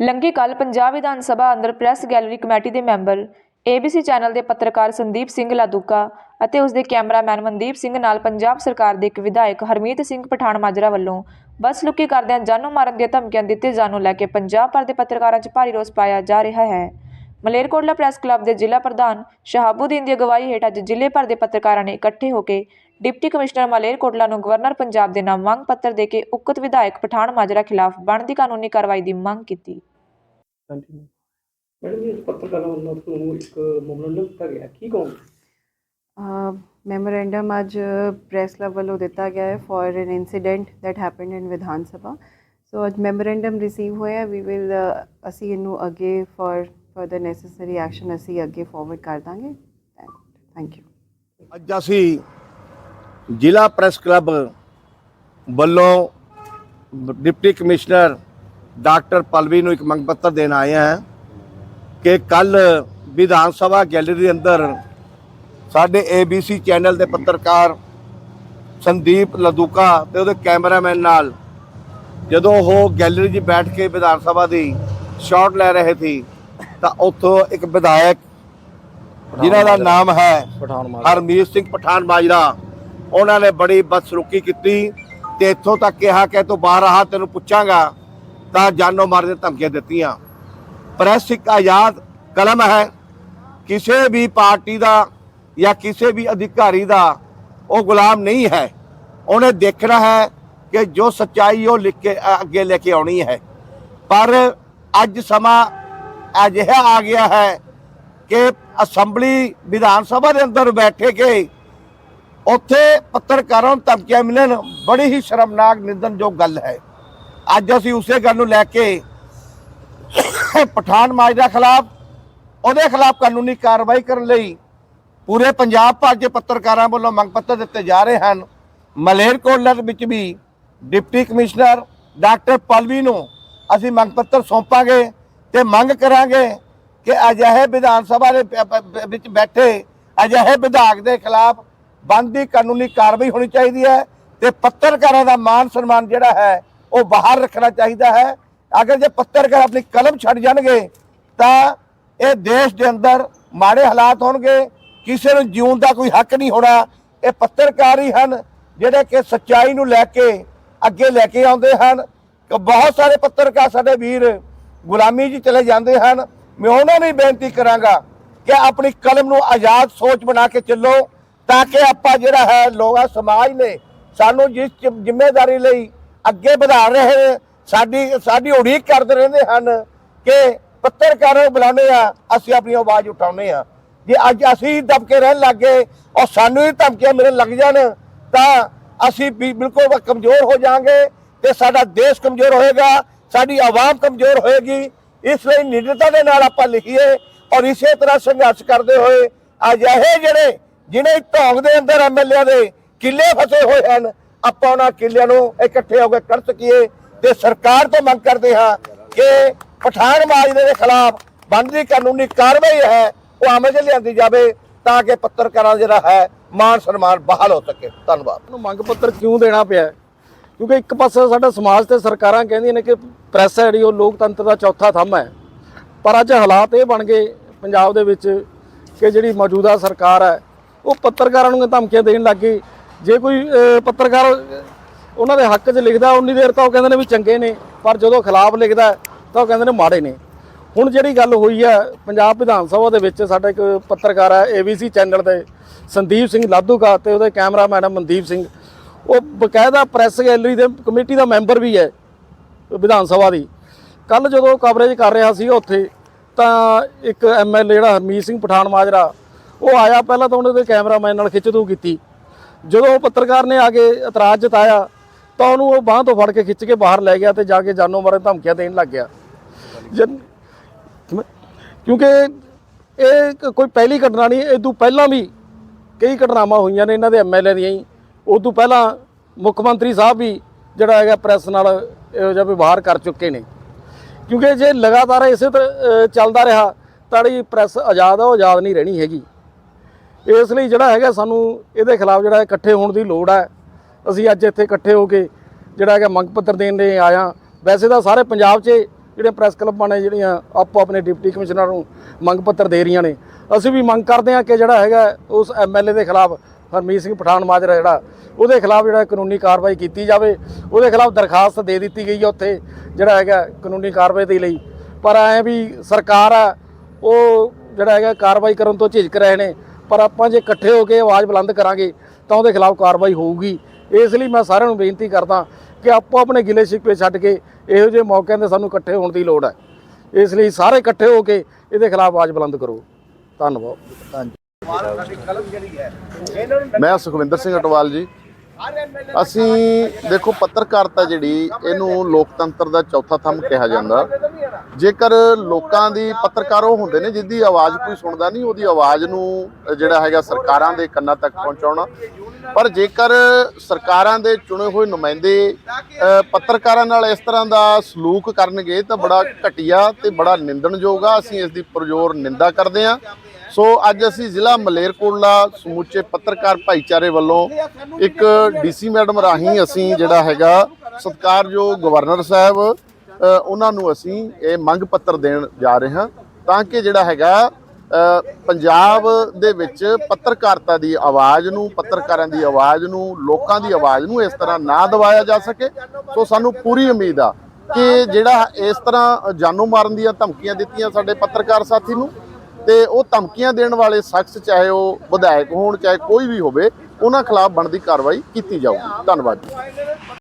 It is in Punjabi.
ਲੰਘੀ ਕੱਲ ਪੰਜਾਬ ਵਿਧਾਨ ਸਭਾ ਅੰਦਰ ਪ੍ਰੈਸ ਗੈਲਰੀ ਕਮੇਟੀ ਦੇ ਮੈਂਬਰ ABC ਚੈਨਲ ਦੇ ਪੱਤਰਕਾਰ ਸੰਦੀਪ ਸਿੰਘ ਲਾਦੂਕਾ ਅਤੇ ਉਸ ਦੇ ਕੈਮਰਾਮੈਨ ਮਨਦੀਪ ਸਿੰਘ ਨਾਲ ਪੰਜਾਬ ਸਰਕਾਰ ਦੇ ਇੱਕ ਵਿਧਾਇਕ ਹਰਮੀਤ ਸਿੰਘ ਪਠਾਨ ਮਾਜਰਾ ਵੱਲੋਂ ਬਸ ਲੁੱਕੀ ਕਰਦਿਆਂ ਜਾਨੋਂ ਮਾਰਨ ਦੀਆਂ ਧਮਕੀਆਂ ਦਿੱਤੇ ਜਾਣ ਨੂੰ ਲੈ ਕੇ ਪੰਜਾਬ ਭਰ ਦੇ ਪੱਤਰਕਾਰਾਂ 'ਚ ਭਾਰੀ ਰੋਸ ਪਾਇਆ ਜਾ ਰਿਹਾ ਹੈ। ਮਲੇਰਕੋਟਲਾ ਪ੍ਰੈਸ ਕਲੱਬ ਦੇ ਜ਼ਿਲ੍ਹਾ ਪ੍ਰਧਾਨ ਸ਼ਹਾਬੂਦੀਨ ਦੀ ਅਗਵਾਈ ਹੇਠ ਅੱਜ ਜ਼ਿਲ੍ਹੇ ਭਰ ਦੇ ਪੱਤਰਕਾਰਾਂ ਨੇ ਇਕੱਠੇ ਹੋ ਕੇ ਡਿਪਟੀ ਕਮਿਸ਼ਨਰ ਮਲੇਰਕੋਟਲਾ ਨੂੰ ਗਵਰਨਰ ਪੰਜਾਬ ਦੇ ਨਾਮ ਮੰਗ ਪੱਤਰ ਦੇ ਕੇ ਉਕਤ ਵਿਧਾਇਕ ਪਠਾਨ ਮਾਜਰਾ ਖਿਲਾਫ ਬਣਦੀ ਕਾਨੂੰਨੀ ਕਾਰਵਾਈ ਦੀ ਮੰਗ ਕੀਤੀ। ਮੈਡਮ ਜੀ ਪੱਤਰਕਾਰਾਂ ਵੱਲੋਂ ਤੁਹਾਨੂੰ ਇੱਕ ਮੈਮੋਰੰਡਮ ਦਿੱਤਾ ਗਿਆ ਕੀ ਕਹੋਗੇ? ਮੈਮੋਰੈਂਡਮ ਅੱਜ ਪ੍ਰੈਸ ਕਲੱਬ ਵੱਲੋਂ ਦਿੱਤਾ ਗਿਆ ਹੈ for an incident that happened in Vidhan Sabha so ਅੱਜ ਮੈਮੋਰੈਂਡਮ ਰਿਸੀਵ ਹੋਇਆ ਵੀ ਵਿਲ ਅਸੀਂ ਇਹਨੂੰ ਅੱਗੇ ਫॉर ਫਰਦਰ ਨੈਸੈਸਰੀ ਐਕਸ਼ਨ ਅਸੀਂ ਅੱਗੇ ਫਾਰਵਰਡ ਕਰ ਦਾਂਗੇ। ਥੈਂਕ ਯੂ ਅੱਜ ਅਸੀਂ ਜ਼ਿਲ੍ਹਾ ਪ੍ਰੈਸ ਕਲੱਬ ਵੱਲੋਂ ਡਿਪਟੀ ਕਮਿਸ਼ਨਰ ਡਾਕਟਰ ਪਲਵੀ ਨੂੰ ਇੱਕ ਮੰਗ ਪੱਤਰ ਦੇਣ ਆਏ ਹਾਂ ਕਿ ਕੱਲ ਵਿਧਾਨ ਸਭਾ ਗੈਲਰੀ ਦੇ ਅੰਦਰ ਸਾਡੇ ABC ਚੈਨਲ ਦੇ ਪੱਤਰਕਾਰ ਸੰਦੀਪ ਲਦੂਕਾ ਤੇ ਉਹਦੇ ਕੈਮਰਾਮੈਨ ਨਾਲ ਜਦੋਂ ਉਹ ਗੈਲਰੀ 'ਚ ਬੈਠ ਕੇ ਵਿਧਾਨ ਸਭਾ ਦੀ ਸ਼ਾਟ ਲੈ ਰਹੇ ਸੀ ਤਾਂ ਉੱਥੋਂ ਇੱਕ ਵਿਧਾਇਕ ਜਿਨ੍ਹਾਂ ਦਾ ਨਾਮ ਹੈ ਪਠਾਨ ਮਾਰ ਹਰਮੀਤ ਸਿੰਘ ਪਠਾਨ ਮਾਜਰਾ ਉਹਨਾਂ ਨੇ ਬੜੀ ਬਦਸਲੂਕੀ ਕੀਤੀ ਤੇ ਇੱਥੋਂ ਤੱਕ ਕਿਹਾ ਕਿ ਤੂੰ ਬਾਹਰ ਆ ਤੈਨੂੰ ਪੁੱਛਾਂਗਾ ਤਾਂ ਜਾਨੋਂ ਮਾਰਨ ਦੀਆਂ ਧਮਕੀਆਂ ਦਿੱਤੀਆਂ। ਪ੍ਰੈਸ ਇੱਕ ਆਜ਼ਾਦ ਕਲਮ ਹੈ ਕਿਸੇ ਵੀ ਪਾਰਟੀ ਦਾ ਜਾਂ ਕਿਸੇ ਵੀ ਅਧਿਕਾਰੀ ਦਾ ਉਹ ਗੁਲਾਮ ਨਹੀਂ ਹੈ। ਉਹਨੇ ਦੇਖਣਾ ਹੈ ਕਿ ਜੋ ਸੱਚਾਈ ਉਹ ਲਿਖ ਕੇ ਅੱਗੇ ਲੈ ਕੇ ਆਉਣੀ ਹੈ। ਪਰ ਅੱਜ ਸਮਾਂ ਅਜਿਹਾ ਆ ਗਿਆ ਹੈ ਕਿ ਅਸੈਂਬਲੀ ਵਿਧਾਨ ਸਭਾ ਦੇ ਅੰਦਰ ਬੈਠੇ ਕੇ ਉੱਥੇ ਪੱਤਰਕਾਰਾਂ ਨੂੰ ਧਮਕੀਆਂ ਮਿਲਣ ਬੜੀ ਹੀ ਸ਼ਰਮਨਾਕ ਨਿੰਦਨਯੋਗ ਗੱਲ ਹੈ। ਅੱਜ ਅਸੀਂ ਉਸੇ ਗੱਲ ਨੂੰ ਲੈ ਕੇ ਪਠਾਨ ਮਾਜਰਾ ਖਿਲਾਫ, ਉਹਦੇ ਖਿਲਾਫ ਕਾਨੂੰਨੀ ਕਾਰਵਾਈ ਕਰਨ ਲਈ ਪੂਰੇ ਪੰਜਾਬ ਭਰ ਦੇ ਪੱਤਰਕਾਰਾਂ ਵੱਲੋਂ ਮੰਗ ਪੱਤਰ ਦਿੱਤੇ ਜਾ ਰਹੇ ਹਨ। ਮਲੇਰਕੋਟਲਾ ਵਿੱਚ ਵੀ ਡਿਪਟੀ ਕਮਿਸ਼ਨਰ ਡਾਕਟਰ ਪਲਵੀ ਨੂੰ ਅਸੀਂ ਮੰਗ ਪੱਤਰ ਸੌਂਪਾਂਗੇ। ਤੇ ਮੰਗ ਕਰਾਂਗੇ ਕਿ ਅਜਿਹੇ ਵਿਧਾਨ ਸਭਾ ਦੇ ਵਿੱਚ ਬੈਠੇ ਅਜਿਹੇ ਵਿਧਾਇਕ ਦੇ ਖਿਲਾਫ ਬਣਦੀ ਕਾਨੂੰਨੀ ਕਾਰਵਾਈ ਹੋਣੀ ਚਾਹੀਦੀ ਹੈ ਤੇ ਪੱਤਰਕਾਰਾਂ ਦਾ ਮਾਨ ਸਨਮਾਨ ਜਿਹੜਾ ਹੈ ਉਹ ਬਾਹਰ ਰੱਖਣਾ ਚਾਹੀਦਾ ਹੈ। ਅਗਰ ਜੇ ਪੱਤਰਕਾਰ ਆਪਣੀ ਕਲਮ ਛੱਡ ਜਾਣਗੇ ਤਾਂ ਇਹ ਦੇਸ਼ ਦੇ ਅੰਦਰ ਮਾੜੇ ਹਾਲਾਤ ਹੋਣਗੇ, ਕਿਸੇ ਨੂੰ ਜਿਉਣ ਦਾ ਕੋਈ ਹੱਕ ਨਹੀਂ ਹੋਣਾ। ਇਹ ਪੱਤਰਕਾਰ ਹੀ ਹਨ ਜਿਹੜੇ ਕਿ ਸੱਚਾਈ ਨੂੰ ਲੈ ਕੇ ਅੱਗੇ ਲੈ ਕੇ ਆਉਂਦੇ ਹਨ। ਬਹੁਤ ਸਾਰੇ ਪੱਤਰਕਾਰ ਸਾਡੇ ਵੀਰ ਗੁਲਾਮੀ 'ਚ ਚਲੇ ਜਾਂਦੇ ਹਨ। ਮੈਂ ਉਹਨਾਂ ਨੂੰ ਹੀ ਬੇਨਤੀ ਕਰਾਂਗਾ ਕਿ ਆਪਣੀ ਕਲਮ ਨੂੰ ਆਜ਼ਾਦ ਸੋਚ ਬਣਾ ਕੇ ਚੱਲੋ, ਤਾਂ ਕਿ ਆਪਾਂ ਜਿਹੜਾ ਹੈ ਲੋਕਾਂ ਸਮਾਜ ਨੇ ਸਾਨੂੰ ਜਿਸ ਜ਼ਿ- ਜ਼ਿੰਮੇਵਾਰੀ ਲਈ ਅੱਗੇ ਵਧਾ ਰਹੇ ਨੇ, ਸਾਡੀ ਸਾਡੀ ਉਡੀਕ ਕਰਦੇ ਰਹਿੰਦੇ ਹਨ ਕਿ ਪੱਤਰਕਾਰਾਂ ਨੂੰ ਬੁਲਾਉਂਦੇ ਆ ਅਸੀਂ ਆਪਣੀ ਆਵਾਜ਼ ਉਠਾਉਂਦੇ ਆ ਜੇ ਅੱਜ ਅਸੀਂ ਦਬਕੇ ਰਹਿਣ ਲੱਗੇ ਔਰ ਸਾਨੂੰ ਹੀ ਧਮਕੀਆਂ ਮਿਲਣ ਲੱਗ ਜਾਣ, ਤਾਂ ਅਸੀਂ ਵੀ ਬਿਲਕੁਲ ਕਮਜ਼ੋਰ ਹੋ ਜਾਾਂਗੇ ਤੇ ਸਾਡਾ ਦੇਸ਼ ਕਮਜ਼ੋਰ ਹੋਏਗਾ। ਸਾਡੀ ਆਵਾਮ ਕਮਜ਼ੋਰ ਹੋਏਗੀ, ਇਸ ਲਈ ਨਿਡਰਤਾ ਦੇ ਨਾਲ ਆਪਾਂ ਲਿਖੀਏ ਔਰ ਇਸੇ ਤਰ੍ਹਾਂ ਸੰਘਰਸ਼ ਕਰਦੇ ਹੋਏ ਅਜਿਹੇ ਇਹ ਜਿਹੜੇ, ਜਿਹਨੇ ਢੋਂਗ ਦੇ ਅੰਦਰ ਐਮਐਲਏ ਦੇ ਕਿੱਲੇ ਫਸੇ ਹੋਏ ਹਨ, ਆਪਾਂ ਉਹਨਾਂ ਕਿੱਲਿਆਂ ਨੂੰ ਇਕੱਠੇ ਹੋ ਕੇ ਕਰ ਸਕੀਏ ਤੇ ਸਰਕਾਰ ਤੋਂ ਮੰਗ ਕਰਦੇ ਹਾਂ ਕਿ ਪਠਾਨ ਮਾਜਰੇ ਦੇ ਖਿਲਾਫ ਬਣਦੀ ਕਾਨੂੰਨੀ ਕਾਰਵਾਈ ਹੈ, ਉਹ ਅਮਲ 'ਚ ਲਿਆਂਦੀ ਜਾਵੇ ਤਾਂ ਕਿ ਪੱਤਰਕਾਰਾਂ ਦਾ ਜਿਹੜਾ ਹੈ ਮਾਨ ਸਨਮਾਨ ਬਹਾਲ ਹੋ ਸਕੇ। ਧੰਨਵਾਦ। ਨੂੰ ਮੰਗ ਪੱਤਰ ਕਿਉਂ ਦੇਣਾ ਪਿਆ? ਕਿਉਂਕਿ ਇੱਕ ਪਾਸੇ ਸਾਡਾ ਸਮਾਜ ਤੇ ਸਰਕਾਰਾਂ ਕਹਿੰਦੀਆਂ ਨੇ ਕਿ ਪ੍ਰੈਸ ਹੈ ਜਿਹੜੀ, ਉਹ ਲੋਕਤੰਤਰ ਦਾ ਚੌਥਾ ਥੰਮ ਹੈ। ਪਰ ਅੱਜ ਹਾਲਾਤ ਇਹ ਬਣ ਗਏ ਪੰਜਾਬ ਦੇ ਵਿੱਚ ਕਿ ਜਿਹੜੀ ਮੌਜੂਦਾ ਸਰਕਾਰ ਹੈ, ਉਹ ਪੱਤਰਕਾਰਾਂ ਨੂੰ ਧਮਕੀਆਂ ਦੇਣ ਲੱਗ ਗਈ। ਜੇ ਕੋਈ ਪੱਤਰਕਾਰ ਉਹਨਾਂ ਦੇ ਹੱਕ 'ਚ ਲਿਖਦਾ, ਉਨੀ ਦੇਰ ਤਾਂ ਉਹ ਕਹਿੰਦੇ ਨੇ ਵੀ ਚੰਗੇ ਨੇ, ਪਰ ਜਦੋਂ ਖਿਲਾਫ ਲਿਖਦਾ, ਤਾਂ ਉਹ ਕਹਿੰਦੇ ਨੇ ਮਾੜੇ ਨੇ। ਹੁਣ ਜਿਹੜੀ ਗੱਲ ਹੋਈ ਹੈ, ਪੰਜਾਬ ਵਿਧਾਨ ਸਭਾ ਦੇ ਵਿੱਚ ਸਾਡਾ ਇੱਕ ਪੱਤਰਕਾਰ ਹੈ ABC ਚੈਨਲ ਦੇ ਸੰਦੀਪ ਸਿੰਘ ਲਾਧੂਕਾ ਤੇ ਉਹਦੇ ਕੈਮਰਾਮੈਨ ਹੈ ਮਨਦੀਪ ਸਿੰਘ। ਉਹ ਬਕਾਇਦਾ ਪ੍ਰੈਸ ਗੈਲਰੀ ਦੇ ਕਮੇਟੀ ਦਾ ਮੈਂਬਰ ਵੀ ਹੈ, ਵਿਧਾਨ ਸਭਾ ਦੀ। ਕੱਲ ਜਦੋਂ ਕਵਰੇਜ ਕਰ ਰਿਹਾ ਸੀ ਉੱਥੇ, ਤਾਂ ਇੱਕ ਐਮਐਲਏ ਜਿਹੜਾ ਹਰਮੀਤ ਸਿੰਘ ਪਠਾਨ ਮਾਜਰਾ, ਉਹ ਆਇਆ ਪਹਿਲਾਂ ਤਾਂ ਉਹਨੇ ਦੇ ਕੈਮਰਾਮੈਨ ਨਾਲ ਖਿੱਚਤੂ ਕੀਤੀ। ਜਦੋਂ ਉਹ ਪੱਤਰਕਾਰ ਨੇ ਆ ਕੇ ਇਤਰਾਜ਼ ਜਤਾਇਆ, ਤਾਂ ਉਹਨੂੰ ਉਹ ਬਾਹ ਤੋਂ ਫੜ ਕੇ ਖਿੱਚ ਕੇ ਬਾਹਰ ਲੈ ਗਿਆ ਤੇ ਜਾ ਕੇ ਜਾਨੋਂ ਮਾਰਨ ਧਮਕੀਆਂ ਦੇਣ ਲੱਗ ਗਿਆ। ਜਨ- ਕਿਉਂਕਿ ਇਹ ਕੋਈ ਪਹਿਲੀ ਘਟਨਾ ਨਹੀਂ, ਇਹ ਤੋਂ ਪਹਿਲਾਂ ਵੀ ਕਈ ਘਟਨਾਵਾਂ ਹੋਈਆਂ ਨੇ ਇਹਨਾਂ ਦੇ ਐਮਐਲਏ ਦੀਆਂ ਹੀ। ਉਸ ਤੋਂ ਪਹਿਲਾਂ ਮੁੱਖ ਮੰਤਰੀ ਸਾਹਿਬ ਵੀ ਜਿਹੜਾ ਹੈਗਾ ਪ੍ਰੈਸ ਨਾਲ ਇਹੋ ਜਿਹਾ ਵਿਵਹਾਰ ਕਰ ਚੁੱਕੇ ਨੇ। ਕਿਉਂਕਿ ਜੇ ਲਗਾਤਾਰ ਇਸੇ ਤਰ੍ਹਾਂ ਚੱਲਦਾ ਰਿਹਾ, ਤਾਂ ਜਿਹੜੀ ਪ੍ਰੈਸ ਆਜ਼ਾਦ ਆ, ਉਹ ਆਜ਼ਾਦ ਨਹੀਂ ਰਹਿਣੀ ਹੈਗੀ। ਇਸ ਲਈ ਜਿਹੜਾ ਹੈਗਾ ਸਾਨੂੰ ਇਹਦੇ ਖਿਲਾਫ ਜਿਹੜਾ ਇਕੱਠੇ ਹੋਣ ਦੀ ਲੋੜ ਹੈ ਅਸੀਂ ਅੱਜ ਇੱਥੇ ਇਕੱਠੇ ਹੋ ਕੇ ਜਿਹੜਾ ਹੈਗਾ ਮੰਗ ਪੱਤਰ ਦੇਣ ਲਈ ਆਇਆ। ਵੈਸੇ ਤਾਂ ਸਾਰੇ ਪੰਜਾਬ 'ਚ ਜਿਹੜੇ ਪ੍ਰੈਸ ਕਲੱਬਾਂ ਨੇ ਜਿਹੜੀਆਂ ਆਪੋ ਆਪਣੇ ਡਿਪਟੀ ਕਮਿਸ਼ਨਰ ਨੂੰ ਮੰਗ ਪੱਤਰ ਦੇ ਰਹੀਆਂ ਨੇ। ਅਸੀਂ ਵੀ ਮੰਗ ਕਰਦੇ ਹਾਂ ਕਿ ਜਿਹੜਾ ਹੈਗਾ ਉਸ ਐਮਐਲਏ ਦੇ ਖਿਲਾਫ ਹਰਮੀਤ ਸਿੰਘ ਪਠਾਨ ਮਾਜਰਾ ਜਿਹੜਾ, ਉਹਦੇ ਖਿਲਾਫ ਜਿਹੜਾ ਕਾਨੂੰਨੀ ਕਾਰਵਾਈ ਕੀਤੀ ਜਾਵੇ, ਉਹਦੇ ਖਿਲਾਫ ਦਰਖਾਸਤ ਦੇ ਦਿੱਤੀ ਗਈ ਹੈ ਉੱਥੇ, ਜਿਹੜਾ ਹੈਗਾ ਕਾਨੂੰਨੀ ਕਾਰਵਾਈ ਦੇ ਲਈ। ਪਰ ਐ ਵੀ ਸਰਕਾਰ ਆ, ਉਹ ਜਿਹੜਾ ਹੈਗਾ ਕਾਰਵਾਈ ਕਰਨ ਤੋਂ ਝਿਜਕ ਰਹੇ ਨੇ, ਪਰ ਆਪਾਂ ਜੇ ਇਕੱਠੇ ਹੋ ਕੇ ਆਵਾਜ਼ ਬੁਲੰਦ ਕਰਾਂਗੇ, ਤਾਂ ਉਹਦੇ ਖਿਲਾਫ ਕਾਰਵਾਈ ਹੋਊਗੀ। ਇਸ ਲਈ ਮੈਂ ਸਾਰਿਆਂ ਨੂੰ ਬੇਨਤੀ ਕਰਦਾ ਕਿ ਆਪੋ ਆਪਣੇ ਗਿਲੇ ਸ਼ਿਕਵੇ ਛੱਡ ਕੇ ਇਹੋ ਜਿਹੇ ਮੌਕਿਆਂ ਤੇ ਸਾਨੂੰ ਇਕੱਠੇ ਹੋਣ ਦੀ ਲੋੜ ਹੈ। ਇਸ ਲਈ ਸਾਰੇ ਇਕੱਠੇ ਹੋ ਕੇ ਇਹਦੇ ਖਿਲਾਫ ਆਵਾਜ਼ ਬੁਲੰਦ ਕਰੋ। ਧੰਨਵਾਦ। ਮੈਂ ਸੁਖਵਿੰਦਰ ਸਿੰਘ ਅਟਵਾਲ ਜੀ। ਅਸੀਂ ਦੇਖੋ, ਪੱਤਰਕਾਰਤਾ ਜਿਹੜੀ ਇਹਨੂੰ ਲੋਕਤੰਤਰ ਦਾ ਚੌਥਾ ਥੰਮ ਕਿਹਾ ਜਾਂਦਾ। ਜੇਕਰ ਲੋਕਾਂ ਦੀ ਪੱਤਰਕਾਰ ਉਹ ਹੁੰਦੇ ਨੇ ਜਿੱਦੀ ਆਵਾਜ਼ ਕੋਈ ਸੁਣਦਾ ਨਹੀਂ, ਉਹਦੀ ਆਵਾਜ਼ ਨੂੰ ਜਿਹੜਾ ਹੈਗਾ ਸਰਕਾਰਾਂ ਦੇ ਕੰਨਾਂ ਤੱਕ ਪਹੁੰਚਾਉਣਾ। ਪਰ ਜੇਕਰ ਸਰਕਾਰਾਂ ਦੇ ਚੁਣੇ ਹੋਏ ਨੁਮਾਇੰਦੇ ਪੱਤਰਕਾਰਾਂ ਨਾਲ ਇਸ ਤਰ੍ਹਾਂ ਦਾ ਸਲੂਕ ਕਰਨਗੇ ਤਾਂ ਬੜਾ ਘਟੀਆ ਤੇ ਬੜਾ ਨਿੰਦਣਯੋਗ ਆ। ਅਸੀਂ ਇਸ ਦੀ ਪੁਰਜੋਰ ਨਿੰਦਾ ਕਰਦੇ ਹਾਂ। ਸੋ ਅੱਜ ਅਸੀਂ ਜ਼ਿਲ੍ਹਾ ਮਲੇਰਕੋਟਲਾ ਸਮੁੱਚੇ ਪੱਤਰਕਾਰ ਭਾਈਚਾਰੇ ਵੱਲੋਂ ਇੱਕ ਡੀਸੀ ਮੈਡਮ ਰਾਹੀਂ ਅਸੀਂ ਜਿਹੜਾ ਹੈਗਾ ਸਤਿਕਾਰਯੋਗ ਗਵਰਨਰ ਸਾਹਿਬ ਉਹਨਾਂ ਨੂੰ ਅਸੀਂ ਇਹ ਮੰਗ ਪੱਤਰ ਦੇਣ ਜਾ ਰਹੇ ਹਾਂ ਤਾਂ ਕਿ ਜਿਹੜਾ ਹੈਗਾ ਪੰਜਾਬ ਦੇ ਵਿੱਚ ਪੱਤਰਕਾਰਤਾ ਦੀ ਆਵਾਜ਼ ਨੂੰ, ਪੱਤਰਕਾਰਾਂ ਦੀ ਆਵਾਜ਼ ਨੂੰ, ਲੋਕਾਂ ਦੀ ਆਵਾਜ਼ ਨੂੰ ਇਸ ਤਰ੍ਹਾਂ ਨਾ ਦਬਾਇਆ ਜਾ ਸਕੇ। ਸੋ ਸਾਨੂੰ ਪੂਰੀ ਉਮੀਦ ਆ ਕਿ ਜਿਹੜਾ ਇਸ ਤਰ੍ਹਾਂ ਜਾਨੋਂ ਮਾਰਨ ਦੀਆਂ ਧਮਕੀਆਂ ਦਿੱਤੀਆਂ ਸਾਡੇ ਪੱਤਰਕਾਰ ਸਾਥੀ ਨੂੰ ਤੇ ਉਹ ਧਮਕੀਆਂ ਦੇਣ ਵਾਲੇ ਸ਼ਖਸ, ਚਾਹੇ ਉਹ ਵਿਧਾਇਕ ਹੋਣ, ਚਾਹੇ ਕੋਈ ਵੀ ਹੋਵੇ, ਉਹਨਾਂ ਖਿਲਾਫ ਬਣਦੀ ਕਾਰਵਾਈ ਕੀਤੀ ਜਾਊਗੀ। ਧੰਨਵਾਦ ਜੀ।